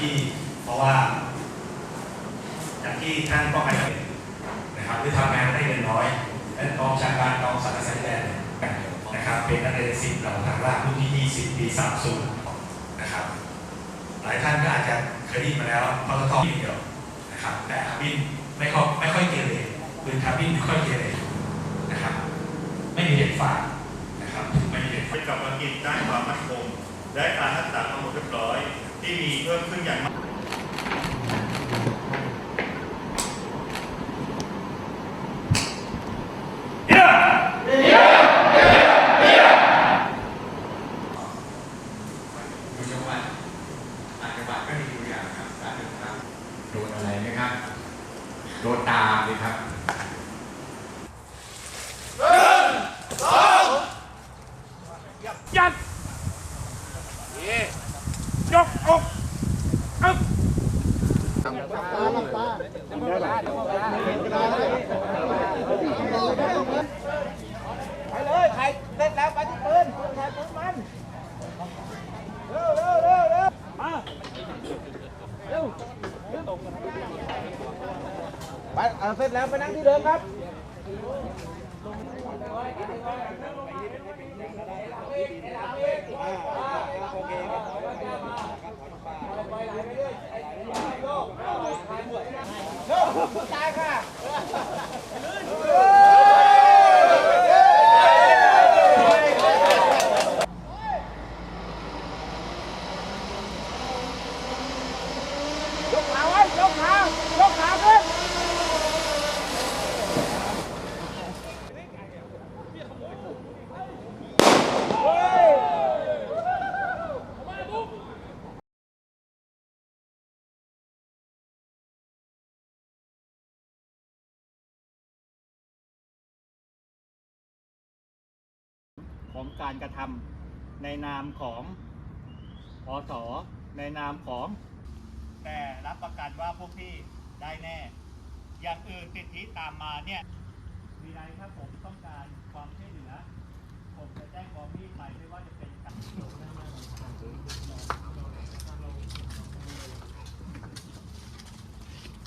ที่ เพราะว่า จากที่ท่านป้องกันนะครับหรือทำงานได้เงินน้อยและกองชาการกองสังกัดสายแดนนะครับ เป็นนักเรียนสิบเหล่าทางราชรุ่นที่ 20 ปี 30 นะครับ หลายท่านก็อาจจะเคยได้ยินมาแล้วปตทนิดเดียวนะครับ แต่คาบินไม่ค่อยไม่ค่อยเกเรปืนคาบินไม่ค่อยเกเรนะครับ ไม่มีเด็กฝากนะครับ ไม่มีเด็กไปกลับมากินได้ความมั่นคงและการทักษะ ที่มีเพิ่มขึ้นอย่างมากอยู่จังหวัดต่างจังหวัดก็มีตัวอย่างครับการเดินทางโดนอะไรไหมครับ โดนตามเลยครับยัดยกอกอึ๊บ ไปเลยใครเสร็จแล้วไปที่ปืนปืนใครปืนมัน เร็วเร็วเร็วเร็วมาเร็วไปเสร็จแล้วไปนั่งที่เดิมครับายค่ะ ยกขาไว้ย กขายกขาขึ้นของการกระทำในนามของอสในนามของ แต่รับประกันว่าพวกพี่ได้แน่ อย่างอื่นสิทธิตามมาเนี่ยมีอะไรถ้าผมต้องการความช่วยเหลือ